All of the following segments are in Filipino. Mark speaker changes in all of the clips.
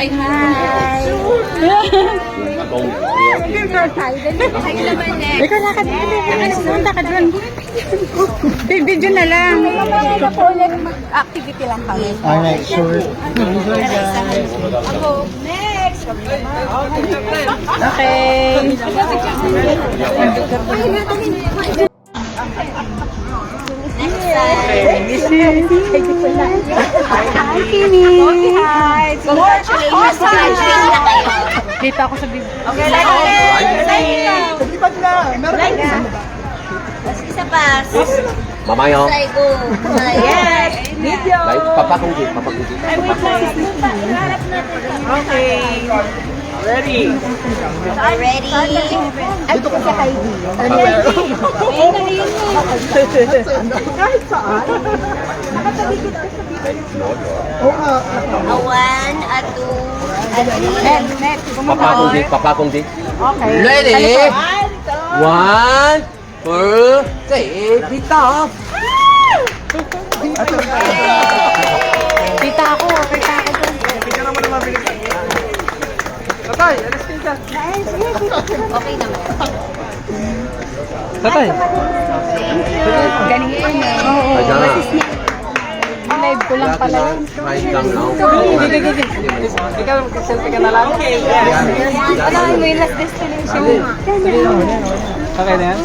Speaker 1: Ay, hi. Ikaw lakad na. Lakad lakad doon. Video na lang.
Speaker 2: Mag-activity lang kami.
Speaker 3: Alright, sure.
Speaker 2: Ako, next!
Speaker 1: Okay.
Speaker 2: Hi, Kimi! Hi! Congratulations! Congratulations na kayo!
Speaker 1: Kita ako sa video.
Speaker 2: Okay, like it! Like it! Tapos isa pa.
Speaker 4: Mamayo.
Speaker 2: Say go! Yes! Video!
Speaker 4: Like, papakunggi, papakunggi.
Speaker 2: Ay, wait lang. Iharap natin. Okay. Ready? Ready? Dito ka sa yun. Kahit saan? Nakatalikod ka sa A one, a two, a three.
Speaker 4: Papakunggi, papakunggi.
Speaker 1: Okay.
Speaker 4: Ready? One, two, three, dito.
Speaker 1: Kita ako
Speaker 2: Okay naman.
Speaker 1: Ganyan eh. Oo.
Speaker 4: Ay, dyan.
Speaker 1: Live ko lang pala yun.
Speaker 4: Right lang now.
Speaker 1: Ano yung may last destination?
Speaker 3: Okay na yan?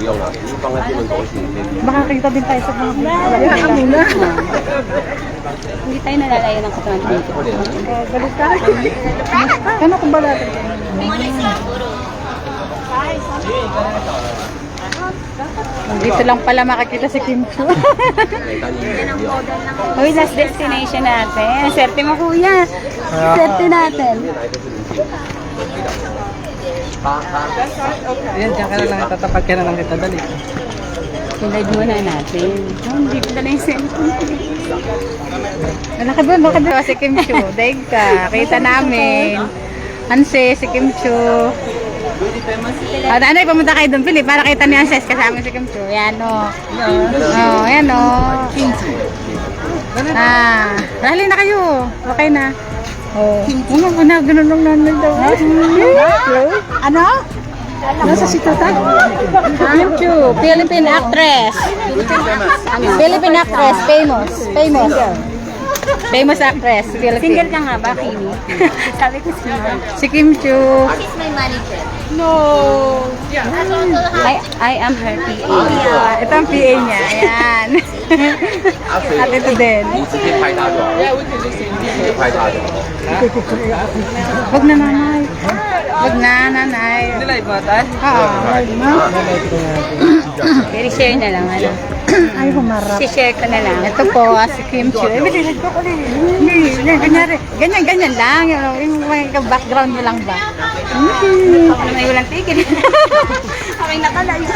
Speaker 4: Yung nga, yung pangatimang ko si
Speaker 1: Baka kita din tayo sa mga Baka muna.
Speaker 2: Hindi tayo nalalayo ng katawan dito.
Speaker 1: Galit ka. Ano kung ba natin? Dito lang pala makakita si Kim Chu.
Speaker 2: Uy, last destination natin. Swerte mo, kuya. Swerte natin.
Speaker 3: Ayan, dyan ka na lang. Tatapag ka na lang kita. Dali.
Speaker 2: Pinag muna natin. Oh, hindi ko dala yung cellphone ko.
Speaker 1: Malaki ba? Bakit ba si Kim Chu? Daig ka. Kita namin. Anse, si Kim Chu. Ah, ano, pumunta kayo doon, Philip, para kita ni Anses kasama si Kim Chu. Yan, o. Oh, yan, o. Ah, rally na kayo. Okay na. Oh. Ano ba na? Ganun lang nanay daw. Ano? Nasa si Tata? Kim Chu, Philippine actress. Philippine actress, famous. Famous. Famous actress,
Speaker 2: Single
Speaker 1: Philippine.
Speaker 2: ka nga ba, Kimi? Sabi ko single.
Speaker 1: Si Kim Chu.
Speaker 2: She's my manager.
Speaker 1: No.
Speaker 2: I, I am her PA.
Speaker 1: Ah, ito ang PA niya. Ayan. At ito din.
Speaker 4: 你直接拍他就好。你直接拍他就好。
Speaker 1: Huwag na nanay. Huwag na nanay.
Speaker 3: Live mo tayo?
Speaker 1: Oo.
Speaker 2: Pero share na lang, ano?
Speaker 1: Ay, humarap.
Speaker 2: Si-share ko na lang.
Speaker 1: Ito po, si Kim Chu. Eh, bilis ko. Hindi, ganyan, ganyan, ganyan, lang. Yung, mga background mo lang ba?
Speaker 2: Ako na may walang tigil. Ako'y nakalayo.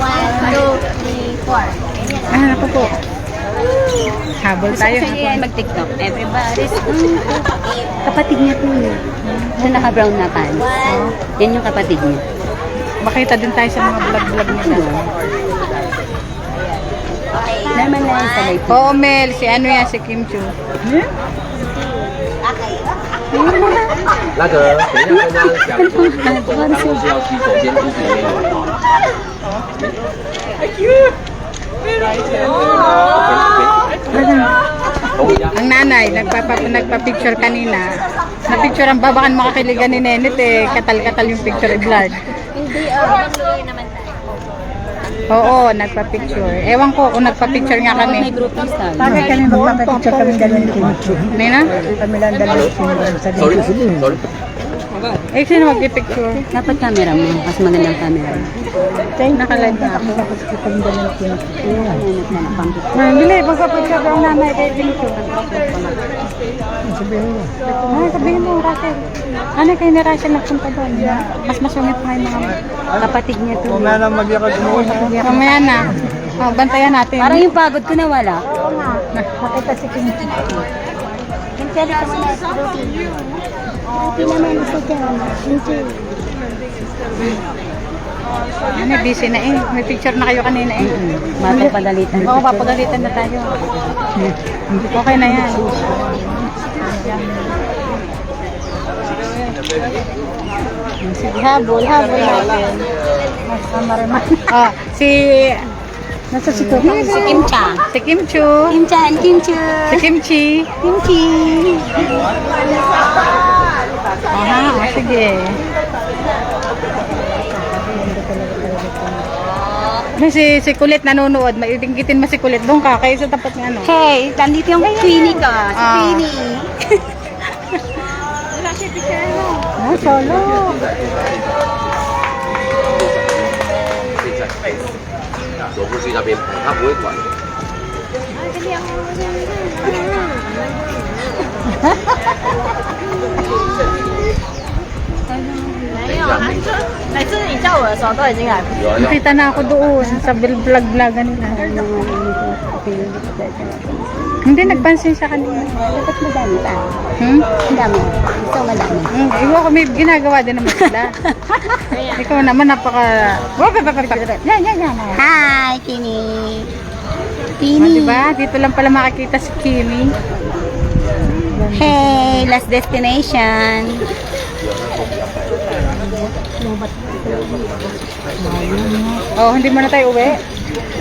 Speaker 2: One, two, three, four.
Speaker 1: Ah, ako po. Habol tayo.
Speaker 2: Gusto niya yan mag-tiktok. Everybody's Kapatid niya po yun. Sa naka-brown na pants. Yan yung kapatid niya.
Speaker 1: Makita din tayo sa mga vlog-vlog nila.
Speaker 2: Naman na yung sabay po.
Speaker 1: Oo, Mel. Si ano yan, si Kim Chu.
Speaker 4: 那个，等一下跟大家讲说，他们是要去走监督里面玩。同意啊。
Speaker 1: Ang nanay, nagpapa, nagpa-picture kanina. Na-picture ang babakan makakiligan ni Nenet eh. Katal-katal yung picture i-blurred.
Speaker 2: Hindi, oh, mag naman tayo.
Speaker 1: Oo, nagpa-picture. Ewan ko kung nagpa-picture nga
Speaker 2: May
Speaker 1: kami.
Speaker 2: grouping style.
Speaker 3: Bakit kami magpapapicture kami dalawa ni Kim Chu?
Speaker 1: Nina?
Speaker 3: Kami lang dalawa sa
Speaker 4: Sorry, sorry.
Speaker 1: Eh, sino mag-picture?
Speaker 2: Dapat camera mo, mas magandang camera.
Speaker 1: Nakalive na ako.
Speaker 3: ni Kim Chu.
Speaker 2: Hanap na pang
Speaker 1: Ah, Bili, magpa-picture daw nanay kay Chu.
Speaker 3: Sabihin mo.
Speaker 1: Ay, sabihin mo, Russell. Ano kayo ni Russell nagpunta doon? Mas masungit pa yung mga
Speaker 2: kapatid niya to.
Speaker 3: Kung na magyakad mo.
Speaker 1: Mamaya na. Oh, bantayan natin.
Speaker 2: Parang yung pagod ko nawala.
Speaker 1: Nakita si Kim Chu.
Speaker 2: Yung pwede ka muna sa Hindi naman dyan.
Speaker 1: Ano, busy na eh. May picture na kayo kanina eh.
Speaker 2: Mapapagalitan.
Speaker 1: Oo, papagalitan na tayo. Okay na yan. Sige, habol, habol natin. Masama Ah, si... Nasa si Tuta?
Speaker 2: Si Kim Cha.
Speaker 1: Si Kim Chu.
Speaker 2: Kim Cha and Kim Chu.
Speaker 1: Si Kimchi.
Speaker 2: Kimchi.
Speaker 1: Aha, oh, sige. Ano si, si Kulit nanonood, maibinggitin mo si Kulit doon ka, kayo sa tapat ng ano.
Speaker 2: Hey, nandito yung Queenie ko. Si
Speaker 1: Ah.
Speaker 2: Queenie.
Speaker 1: Ah, solo.
Speaker 4: 走过去那边，他不会管。 有啊有。
Speaker 1: Nakita na ako doon sa vlog-vlogan nila. Hindi, nagpansin siya kanina.
Speaker 2: Dapat madami pa.
Speaker 1: Hmm?
Speaker 2: Ang dami. Gusto madami.
Speaker 1: Hmm, iwa ko may ginagawa din naman sila. Ikaw naman napaka... Wag, wag, wag, wag. Yan, yan, yan.
Speaker 2: Hi, Queenie.
Speaker 1: Oh,
Speaker 2: Queenie.
Speaker 1: diba? Dito lang pala makikita si Kimi.
Speaker 2: Hey, last destination.
Speaker 1: Oh, hindi mo na tayo uwi?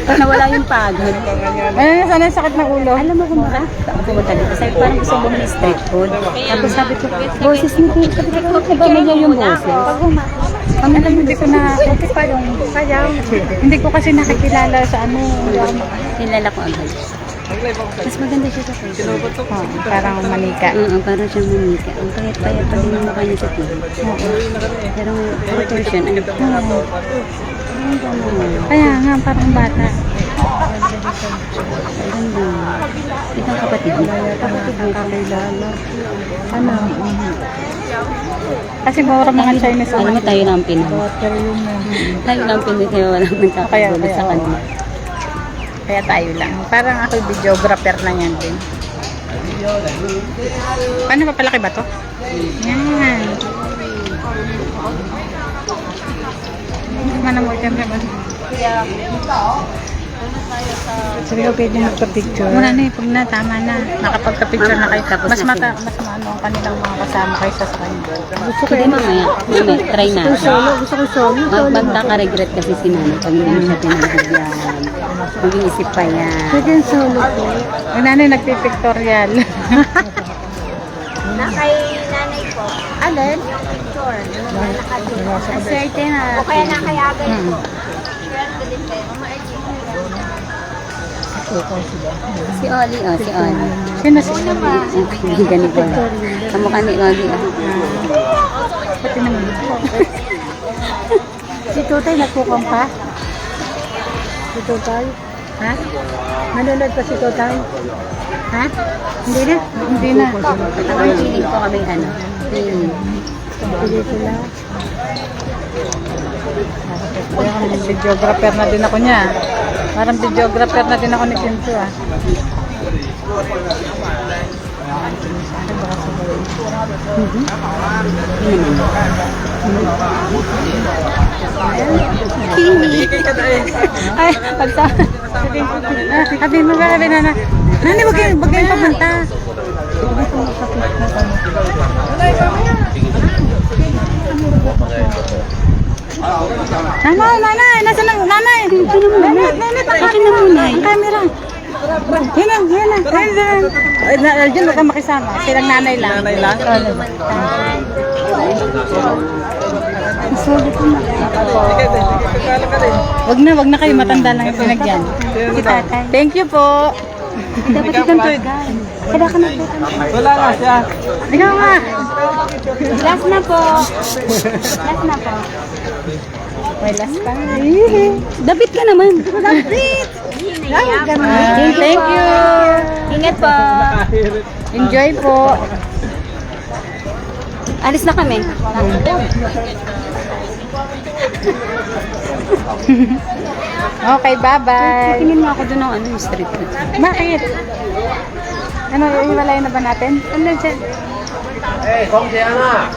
Speaker 2: Nawala yung pagod.
Speaker 1: Ano na sana sakit ng ulo?
Speaker 2: Alam mo kung bakit? Ako pumunta dito. Sabi parang gusto ko bumili street food. Tapos sabi ko, boses ni Queenie. Sabi ko, nagkamali yung boses.
Speaker 1: Ang alam hindi ko na pa yung sayang. Hindi ko kasi nakikilala sa ano.
Speaker 2: Nilala ko agad. Mas maganda siya sa Facebook.
Speaker 1: Oh, parang manika.
Speaker 2: Oo, parang siyang manika. Ang payat-payat pa din yung mukha niya sa TV. Pero proportion, ano? Ang ganda.
Speaker 1: Kaya nga, parang bata.
Speaker 2: Ang ganda. Itong kapatid niya. Kapatid niya.
Speaker 1: Kakilala. Ano? Kasi mura mga Chinese
Speaker 2: Alam mo, tayo lang
Speaker 1: yun na.
Speaker 2: Tayo lang Pinoy, kaya walang nagkakagulat sa kanila.
Speaker 1: Kaya tayo lang. Parang ako videographer na yan din. Paano papalaki ba to? Yan. Mana mo dyan naman.
Speaker 3: Sige ko pwede magpa-picture.
Speaker 1: Muna na eh, pag na, tama na. Nakapagka-picture na kayo.
Speaker 2: Tapos
Speaker 1: Mas
Speaker 2: na
Speaker 1: mata, mas maano ang kanilang mga kasama kaysa sa kanila.
Speaker 3: Gusto ko
Speaker 2: Hindi mamaya. Mamaya, try na.
Speaker 3: solo. Gusto ko solo.
Speaker 2: Mag magkaka-regret kasi si Nana pag hindi mo siya pinagbigyan. Mag-iisip pa yan.
Speaker 3: Pwede yung solo ko.
Speaker 1: Ang nanay nagpipictorial.
Speaker 2: Na kay nanay po.
Speaker 1: Alin?
Speaker 2: Aswerte na. O kaya na kay Agay
Speaker 1: Hmm.
Speaker 2: Si Oli, oh, si Oli.
Speaker 1: Sino si
Speaker 2: Ganito. Kamukha ni Oli, ah.
Speaker 1: Pati naman. si Tutay nagpukong pa?
Speaker 3: Si Totay.
Speaker 1: Ha?
Speaker 3: Nanonood pa si Totay.
Speaker 1: Ha? Hindi na. Hindi na.
Speaker 2: Ang feeling ko kami, ano, feeling.
Speaker 3: Pelikula.
Speaker 1: Kaya kami videographer na din ako niya. Parang videographer na din ako ni Kinsu ah. Ay, pagsa. Sabi, mo ba, sabi na na. Nani, wag kayong, wag kayong papunta. Nanay, nanay, nasa lang, nanay. Nanay, nanay, akin na muna. Ang camera. Yan lang, yan lang. Yan lang. Ay, na, Aljon, huwag kang makisama. Silang nanay lang. Nanay lang? Wag na, wag na kayo. Matanda lang yung pinagyan. Si tatay. Thank you po. Dapat itong tour guide. Kada ka na po.
Speaker 3: Wala na siya.
Speaker 1: Ikaw nga.
Speaker 2: Last na po. Last na po.
Speaker 1: May last pa.
Speaker 2: Dapit ka naman.
Speaker 1: Ay, ganun. Thank you.
Speaker 2: Ingat po.
Speaker 1: Enjoy po.
Speaker 2: Alis na kami.
Speaker 1: okay, bye-bye.
Speaker 2: Tingin mo ako doon ng ano, street food.
Speaker 1: Bakit? Ano, iwalay na ba natin? Ano, dyan?
Speaker 4: Eh, kong siya na.